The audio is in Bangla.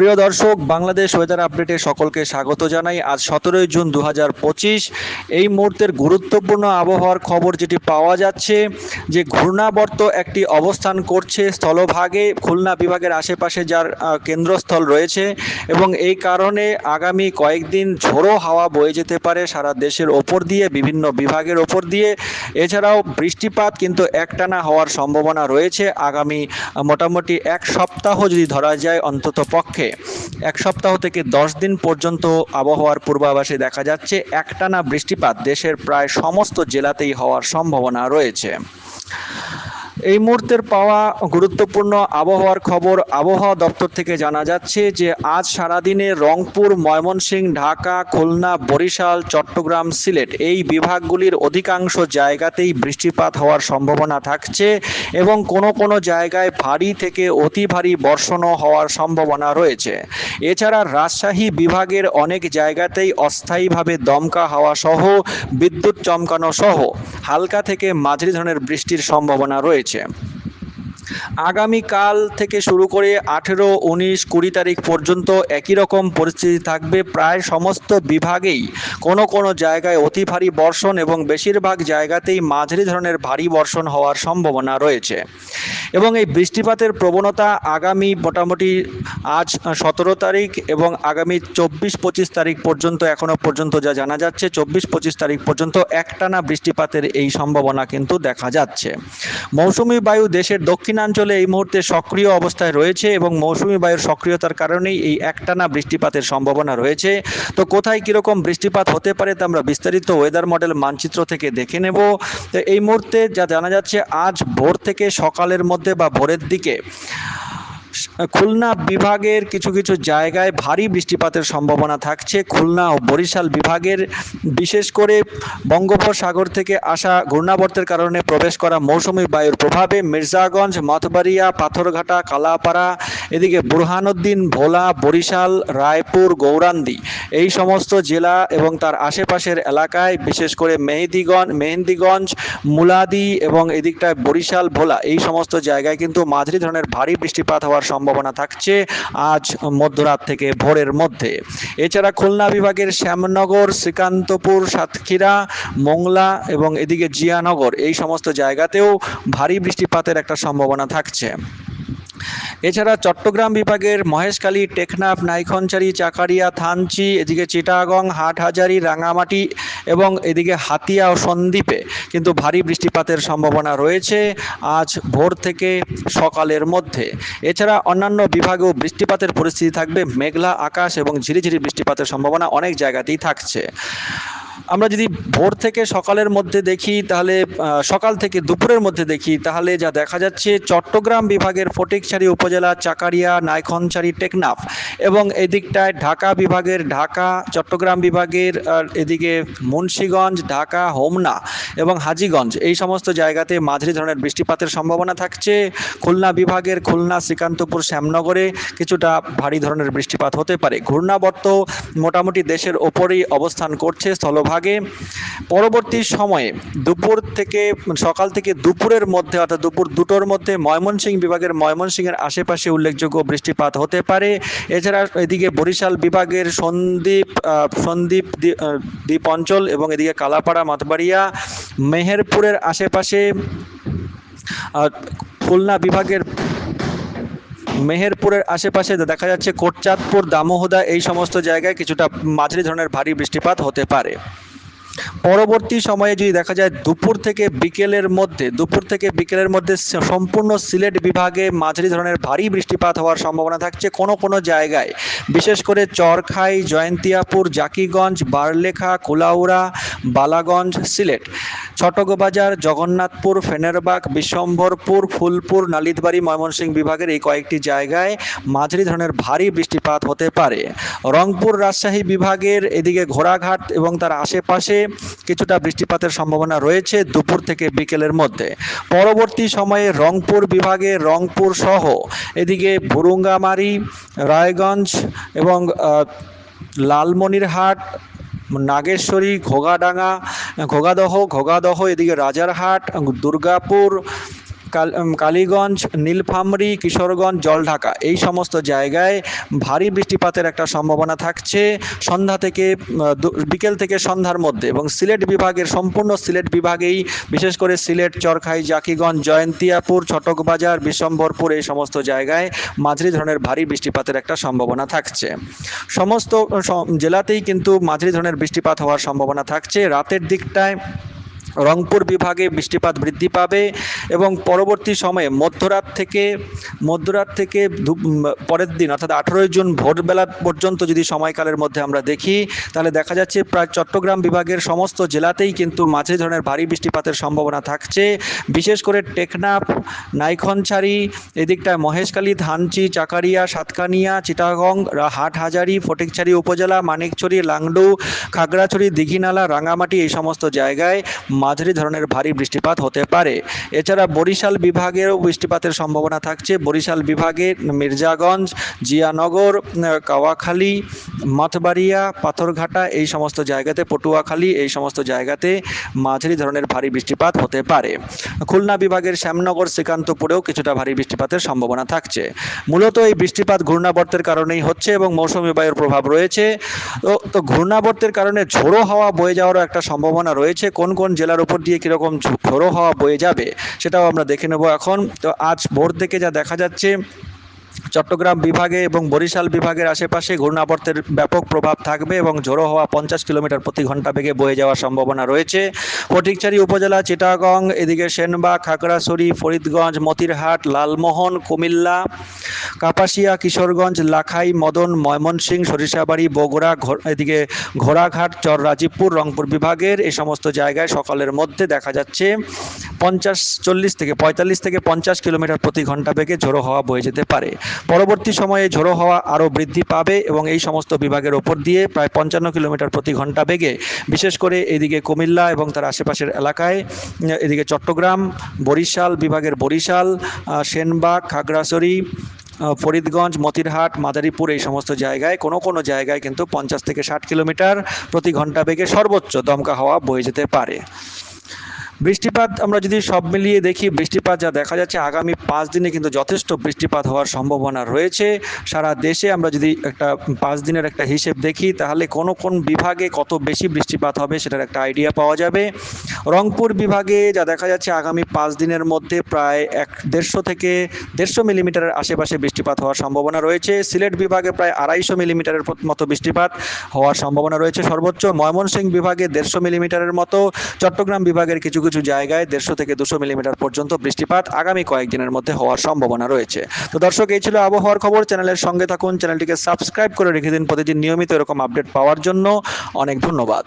প্রিয় দর্শক, বাংলাদেশ ওয়েদার আপডেটে সকলকে স্বাগত জানাই। আজ সতেরোই জুন দু হাজার পঁচিশ। এই মুহূর্তের গুরুত্বপূর্ণ আবহাওয়ার খবর যেটি পাওয়া যাচ্ছে, যে ঘূর্ণাবর্ত একটি অবস্থান করছে স্থলভাগে, খুলনা বিভাগের আশেপাশে যার কেন্দ্রস্থল রয়েছে এবং এই কারণে আগামী কয়েকদিন ঝোড়ো হাওয়া বয়ে যেতে পারে সারা দেশের ওপর দিয়ে, বিভিন্ন বিভাগের ওপর দিয়ে। এছাড়াও বৃষ্টিপাত কিন্তু একটানা হওয়ার সম্ভাবনা রয়েছে। আগামী মোটামুটি এক সপ্তাহ যদি ধরা যায় অন্তত পক্ষে এক সপ্তাহ থেকে দশ দিন পর্যন্ত আবহাওয়ার পূর্বাভাসে দেখা যাচ্ছে একটানা বৃষ্টিপাত। দেশের প্রায় সমস্ত জেলাতেই হওয়ার সম্ভাবনা রয়েছে। এই মুহূর্তের পাওয়া গুরুত্বপূর্ণ আবহাওয়ার খবর আবহাওয়া দপ্তর থেকে জানা যাচ্ছে যে আজ সারাদিনে রংপুর, ময়মনসিংহ, ঢাকা, খুলনা, বরিশাল, চট্টগ্রাম, সিলেট এই বিভাগগুলির অধিকাংশ জায়গাতেই বৃষ্টিপাত হওয়ার সম্ভাবনা থাকছে এবং কোনো কোনো জায়গায় ভারী থেকে অতি ভারী বর্ষণও হওয়ার সম্ভাবনা রয়েছে। এছাড়া রাজশাহী বিভাগের অনেক জায়গাতেই অস্থায়ীভাবে দমকা হাওয়া সহ বিদ্যুৎ চমকানো সহ হালকা থেকে মাঝারি ধরনের বৃষ্টির সম্ভাবনা রয়েছে। Cię. আগামীকাল থেকে শুরু করে আঠেরো, উনিশ, কুড়ি তারিখ পর্যন্ত একই রকম পরিস্থিতি থাকবে। প্রায় সমস্ত বিভাগেই কোনো কোনো জায়গায় অতি ভারী বর্ষণ এবং বেশিরভাগ জায়গাতেই মাঝারি ধরনের ভারী বর্ষণ হওয়ার সম্ভাবনা রয়েছে। এবং এই বৃষ্টিপাতের প্রবণতা আগামী মোটামুটি আজ সতেরো তারিখ এবং আগামী চব্বিশ, পঁচিশ তারিখ পর্যন্ত এখনও পর্যন্ত যা জানা যাচ্ছে, চব্বিশ, পঁচিশ তারিখ পর্যন্ত একটানা বৃষ্টিপাতের এই সম্ভাবনা কিন্তু দেখা যাচ্ছে। মৌসুমি বায়ু দেশের দক্ষিণাঞ্চলে এই মুহূর্তে সক্রিয় অবস্থায় রয়েছে এবং মৌসুমি বায়ুর সক্রিয়তার কারণেই এই একটানা বৃষ্টিপাতের সম্ভাবনা রয়েছে। তো কোথায় কীরকম বৃষ্টিপাত হতে পারে তা আমরা বিস্তারিত ওয়েদার মডেল মানচিত্র থেকে দেখে নেব। তো এই মুহূর্তে যা জানা যাচ্ছে, আজ ভোর থেকে সকালের মধ্যে বা ভোরের দিকে খুলনা বিভাগের কিছু কিছু জায়গায় ভারী বৃষ্টিপাতের সম্ভাবনা থাকছে। খুলনা ও বরিশাল বিভাগের বিশেষ করে বঙ্গোপসাগর থেকে আসা ঘূর্ণাবর্তের কারণে প্রবেশ করা মৌসুমি বায়ুর প্রভাবে মির্জাগঞ্জ মথবাড়িয়া পাথরঘাটা, কালাপাড়া, এদিকে বুরহানুদ্দিন, ভোলা, বরিশাল, রায়পুর, গৌরান্দি এই সমস্ত জেলা এবং তার আশেপাশের এলাকায় বিশেষ করে মেহেদিগঞ্জ, মেহেন্দিগঞ্জ, মুলাদি এবং এদিকটায় বরিশাল, ভোলা এই সমস্ত জায়গায় কিন্তু মাঝারি ধরনের ভারী বৃষ্টিপাত হওয়ার সম্ভাবনা থাকছে আজ মধ্যরাত থেকে ভোরের মধ্যে। এছাড়া খুলনা বিভাগের শ্যামনগর, শ্রীকান্তপুর, সাতক্ষীরা, মোংলা এবং এদিকে জিয়ানগর এই সমস্ত জায়গাতেও ভারী বৃষ্টিপাতের একটা সম্ভাবনা থাকছে। এছাড়া চট্টগ্রাম বিভাগের মহেশখালী, টেকনাফ, নাইখনচারি, চাকারিয়া, থানচি, এদিকে চিটাগং, হাটহাজারি, রাঙামাটি এবং এদিকে হাতিয়া ও সন্দ্বীপে কিন্তু ভারী বৃষ্টিপাতের সম্ভাবনা রয়েছে আজ ভোর থেকে সকালের মধ্যে। এছাড়া অন্যান্য বিভাগেও বৃষ্টিপাতের পরিস্থিতি থাকবে। মেঘলা আকাশ এবং ঝিরিঝিরি বৃষ্টিপাতের সম্ভাবনা অনেক জায়গাতেই থাকছে। আমরা যদি ভোর থেকে সকালের মধ্যে দেখি, তাহলে সকাল থেকে দুপুরের মধ্যে দেখি, তাহলে যা দেখা যাচ্ছে চট্টগ্রাম বিভাগের ফটিকছড়ি উপজেলা চাকারিয়া নাইখনচারি টেকনাফ এবং এদিকটায় ঢাকা বিভাগের ঢাকা, চট্টগ্রাম বিভাগের এদিকে মুন্সীগঞ্জ, ঢাকা, হোমনা এবং হাজীগঞ্জ এই সমস্ত জায়গাতে মাঝারি ধরনের বৃষ্টিপাতের সম্ভাবনা থাকছে। খুলনা বিভাগের খুলনা, শ্রীকান্তপুর, শ্যামনগরে কিছুটা ভারী ধরনের বৃষ্টিপাত হতে পারে। ঘূর্ণাবর্ত মোটামুটি দেশের ওপরেই অবস্থান করছে স্থলভাগে পরবর্তী সময়ে দুপুর থেকে, সকাল থেকে দুপুরের মধ্যে, অর্থাৎ দুপুর দুটোর মধ্যে ময়মনসিংহ বিভাগের ময়মনসিংহের আশেপাশে উল্লেখযোগ্য বৃষ্টিপাত হতে পারে। এছাড়া এদিকে বরিশাল বিভাগের সন্দ্বীপ সন্দ্বীপ দ্বী- দ্বীপ অঞ্চল এবং এদিকে কালাপাড়া, মাতবাড়িয়া, মেহেরপুরের আশেপাশে খুলনা বিভাগের মেহেরপুরের আশেপাশে দেখা যাচ্ছে কোটচাঁদপুর, দামোহদা এই সমস্ত জায়গায় কিছুটা মাঝারি ধরনের ভারী বৃষ্টিপাত হতে পারে। পরবর্তী সময়ে যদি দেখা যায় দুপুর থেকে বিকেলের মধ্যে, দুপুর থেকে বিকেলের মধ্যে সম্পূর্ণ সিলেট বিভাগে মাঝারি ধরনের ভারী বৃষ্টিপাত হওয়ার সম্ভাবনা থাকছে কোনো কোনো জায়গায়। বিশেষ করে চরখাই, জয়ন্তিয়াপুর, জাকিগঞ্জ, বারলেখা, কুলাউড়া, বালাগঞ্জ, সিলেট। ছটকবাজার জগন্নাথপুর, ফেনেরবাগ বিশ্বম্ভরপুর ফুলপুর, নালিতবাড়ি, ময়মনসিংহ বিভাগের এই কয়েকটি জায়গায় মাঝারি ধরনের ভারী বৃষ্টিপাত হতে পারে। রংপুর রাজশাহী বিভাগের এদিকে ঘোড়াঘাট এবং তার আশেপাশে কিছুটা বৃষ্টিপাতের সম্ভাবনা রয়েছে দুপুর থেকে বিকেলের মধ্যে। পরবর্তী সময়ে রংপুর বিভাগে রংপুর সহ এদিকে ভুরুঙ্গামারি রায়গঞ্জ এবং লালমনিরহাট, নাগেশ্বরী, ঘোগাডাঙ্গা ঘোগাদহ ঘোগাদহ এদিকে রাজারহাট দুর্গাপুর কাল- উম, কালীগঞ্জ, নীলফামরি, কিশোরগঞ্জ, জলঢাকা এই সমস্ত জায়গায় ভারী বৃষ্টিপাতের একটা সম্ভাবনা থাকছে। সন্ধ্যা থেকে বিকেল থেকে সন্ধ্যার মধ্যে এবং সিলেট বিভাগের সম্পূর্ণ সিলেট বিভাগেই, বিশেষ করে সিলেট, চরখাই, জাকিগঞ্জ, জয়ন্তিয়াপুর, ছটকবাজার বিশ্বম্বরপুর এই সমস্ত জায়গায় মাঝারি ধরনের ভারী বৃষ্টিপাতের একটা সম্ভাবনা থাকছে। সমস্ত জেলাতেই কিন্তু মাঝারি ধরনের বৃষ্টিপাত হওয়ার সম্ভাবনা থাকছে। রাতের দিকটায় রংপুর বিভাগে বৃষ্টিপাত বৃদ্ধি পাবে এবং পরবর্তী সময়ে মধ্যরাত থেকে মধ্যরাত থেকে পরের দিন অর্থাৎ আঠেরোই জুন ভোরবেলা পর্যন্ত যদি সময়কালের মধ্যে আমরা দেখি, তাহলে দেখা যাচ্ছে প্রায় চট্টগ্রাম বিভাগের সমস্ত জেলাতেই কিন্তু মাঝে ধরনের ভারী বৃষ্টিপাতের সম্ভাবনা থাকছে। বিশেষ করে টেকনাফ, নাইখনছাড়ি, এদিকটায় মহেশখালী, ধানচি, চাকারিয়া, সাতকানিয়া, চিটাগং হাটহাজারি, ফটিকছড়ি উপজেলা, মানিকছড়ি, লাংডু, খাগড়াছড়ি, দিঘিনালা, রাঙামাটি এই সমস্ত জায়গায় মাঝারি ধরনের ভারী বৃষ্টিপাত হতে পারে। এছাড়া বরিশাল বিভাগেও বৃষ্টিপাতের সম্ভাবনা থাকছে। বরিশাল বিভাগে মির্জাগঞ্জ, জিয়ানগর, কাওয়াখালী, মঠবাড়িয়া, পাথরঘাটা এই সমস্ত জায়গাতে, পটুয়াখালী এই সমস্ত জায়গাতে মাঝারি ধরনের ভারী বৃষ্টিপাত হতে পারে। খুলনা বিভাগের শ্যামনগর, শ্রীকান্তপুরেও কিছুটা ভারী বৃষ্টিপাতের সম্ভাবনা থাকছে। মূলত এই বৃষ্টিপাত ঘূর্ণাবর্তের কারণেই হচ্ছে এবং মৌসুমী বায়ুর প্রভাব রয়েছে। তো ঘূর্ণাবর্তের কারণে ঝোড়ো হাওয়া বয়ে যাওয়ারও একটা সম্ভাবনা রয়েছে। কোন কোন জেলার উপর দিয়ে কীরকম ঝোড়ো হাওয়া বয়ে যাবে, সেটাও আমরা দেখে নেব এখন। তো আজ ভোর থেকে যা দেখা যাচ্ছে চট্টগ্রাম বিভাগে এবং বরিশাল বিভাগের আশেপাশে ঘূর্ণাবর্তের ব্যাপক প্রভাব থাকবে এবং ঝোড়ো হওয়া পঞ্চাশ কিলোমিটার প্রতি ঘণ্টা বেগে বয়ে যাওয়ার সম্ভাবনা রয়েছে। ফটিকছড়ি উপজেলা, চিটাগং, এদিকে সেনবাগ খাগড়াছড়ি, ফরিদগঞ্জ, মতিরহাট, লালমোহন, কুমিল্লা, কাপাসিয়া, কিশোরগঞ্জ, লাখাই, মদন, ময়মনসিংহ, সরিষাবাড়ি, বগুড়া এদিকে ঘোড়াঘাট, চর রাজীবপুর, রংপুর বিভাগের এই সমস্ত জায়গায় সকালের মধ্যে দেখা যাচ্ছে পঞ্চাশ চল্লিশ থেকে পঁয়তাল্লিশ থেকে পঞ্চাশ কিলোমিটার প্রতি ঘণ্টা বেগে ঝোড়ো হাওয়া বয়ে যেতে পারে। পরবর্তী সময়ে ঝোড়ো হাওয়া আরও বৃদ্ধি পাবে এবং এই সমস্ত বিভাগের ওপর দিয়ে প্রায় পঞ্চান্ন কিলোমিটার প্রতি ঘণ্টা বেগে, বিশেষ করে এদিকে কুমিল্লা এবং তার আশেপাশের এলাকায়, এদিকে চট্টগ্রাম, বরিশাল বিভাগের বরিশাল সেনবাগ, খাগড়াছড়ি ফরিদগঞ্জ, মতিরহাট, মাদারীপুর এই সমস্ত জায়গায়, কোনো কোনো জায়গায় কিন্তু পঞ্চাশ থেকে ষাট কিলোমিটার প্রতি ঘণ্টা বেগে সর্বোচ্চ দমকা হাওয়া বয়ে যেতে পারে। বৃষ্টিপাত, আমরা যদি সব মিলিয়ে দেখি, বৃষ্টিপাত যা দেখা যাচ্ছে আগামী পাঁচ দিনে কিন্তু যথেষ্ট বৃষ্টিপাত হওয়ার সম্ভাবনা রয়েছে। সারা দেশে আমরা যদি একটা পাঁচ দিনের একটা হিসেব দেখি, তাহলে কোন কোন বিভাগে কত বেশি বৃষ্টিপাত হবে সেটার একটা আইডিয়া পাওয়া যাবে। রংপুর বিভাগে যা দেখা যাচ্ছে আগামী পাঁচ দিনের মধ্যে প্রায় এক দেড়শো থেকে দেড়শো মিলিমিটারের আশেপাশে বৃষ্টিপাত হওয়ার সম্ভাবনা রয়েছে। সিলেট বিভাগে প্রায় আড়াইশো মিলিমিটারের মতো বৃষ্টিপাত হওয়ার সম্ভাবনা রয়েছে সর্বোচ্চ। ময়মনসিংহ বিভাগে দেড়শো মিলিমিটারের মতো। চট্টগ্রাম বিভাগের কিছু কিছু জায়গায় দেড়শো থেকে দুশো মিলিমিটার পর্যন্ত বৃষ্টিপাত আগামী কয়েকদিনের মধ্যে হওয়ার সম্ভাবনা রয়েছে। তো দর্শক, এই ছিল আবহাওয়ার খবর। চ্যানেলের সঙ্গে থাকুন, চ্যানেলটিকে সাবস্ক্রাইব করে রেখে দিন প্রতিদিন নিয়মিত এরকম আপডেট পাওয়ার জন্য। অনেক ধন্যবাদ।